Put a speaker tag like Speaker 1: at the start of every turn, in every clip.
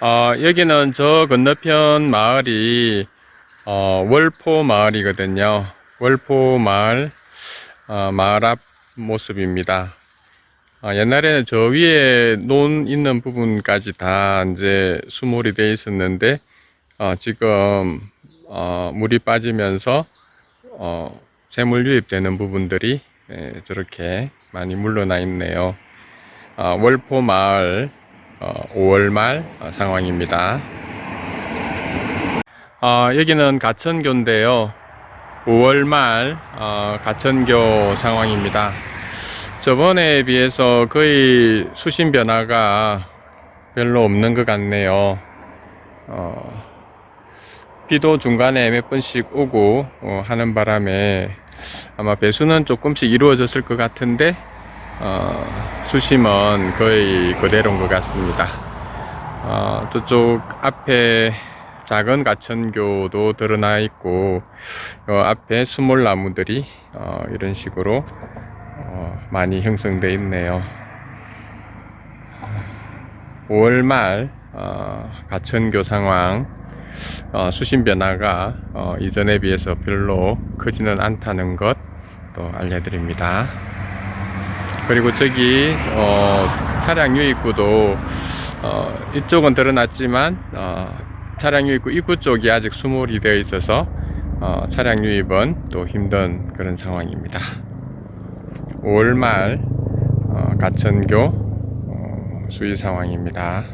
Speaker 1: 어, 여기는 저 건너편 마을이 어, 월포 마을이거든요. 월포 마을 어, 마을 앞 모습입니다. 어, 옛날에는 저 위에 논 있는 부분까지 다 이제 수몰이 돼 있었는데 어, 지금 어, 물이 빠지면서 어, 새물 유입되는 부분들이 예, 저렇게 많이 물러나 있네요. 어, 월포 마을 어, 5월 말 어, 상황입니다. 어, 여기는 가천교인데요. 5월 말 어, 가천교 상황입니다. 저번에 비해서 거의 수심 변화가 별로 없는 것 같네요. 어, 비도 중간에 몇 번씩 오고 어, 하는 바람에 아마 배수는 조금씩 이루어졌을 것 같은데 어, 수심은 거의 그대로인 것 같습니다. 어, 저쪽 앞에 작은 가천교도 드러나 있고 요 앞에 수몰나무들이 어, 이런 식으로 어, 많이 형성되어 있네요. 5월 말 어, 가천교 상황 어, 수심 변화가 어, 이전에 비해서 별로 크지는 않다는 것 또 알려드립니다. 그리고 저기 어, 차량 유입구도 어, 이쪽은 드러났지만 어, 차량 유입구 입구 쪽이 아직 수몰이 되어 있어서 어, 차량 유입은 또 힘든 그런 상황입니다. 5월 말 어, 가천교 어, 수위 상황입니다.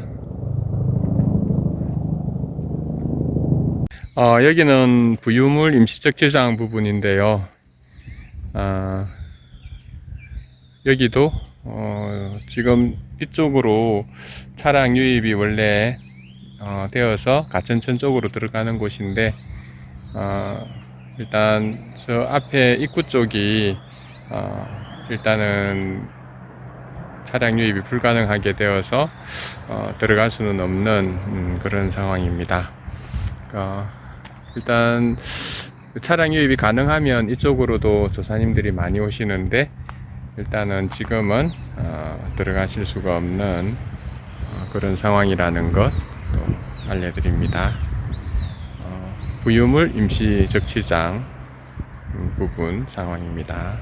Speaker 1: 어, 여기는 부유물 임시적 저장 부분인데요. 아, 여기도 어, 지금 이쪽으로 차량 유입이 원래 어, 되어서 가천천 쪽으로 들어가는 곳인데 어, 일단 저 앞에 입구 쪽이 어, 일단은 차량 유입이 불가능하게 되어서 어, 들어갈 수는 없는 음, 그런 상황입니다. 어, 일단 차량 유입이 가능하면 이쪽으로도 조사님들이 많이 오시는데 일단은 지금은 어, 들어가실 수가 없는 어, 그런 상황이라는 것 또 알려드립니다. 어, 부유물 임시 적치장 음, 부분 상황입니다.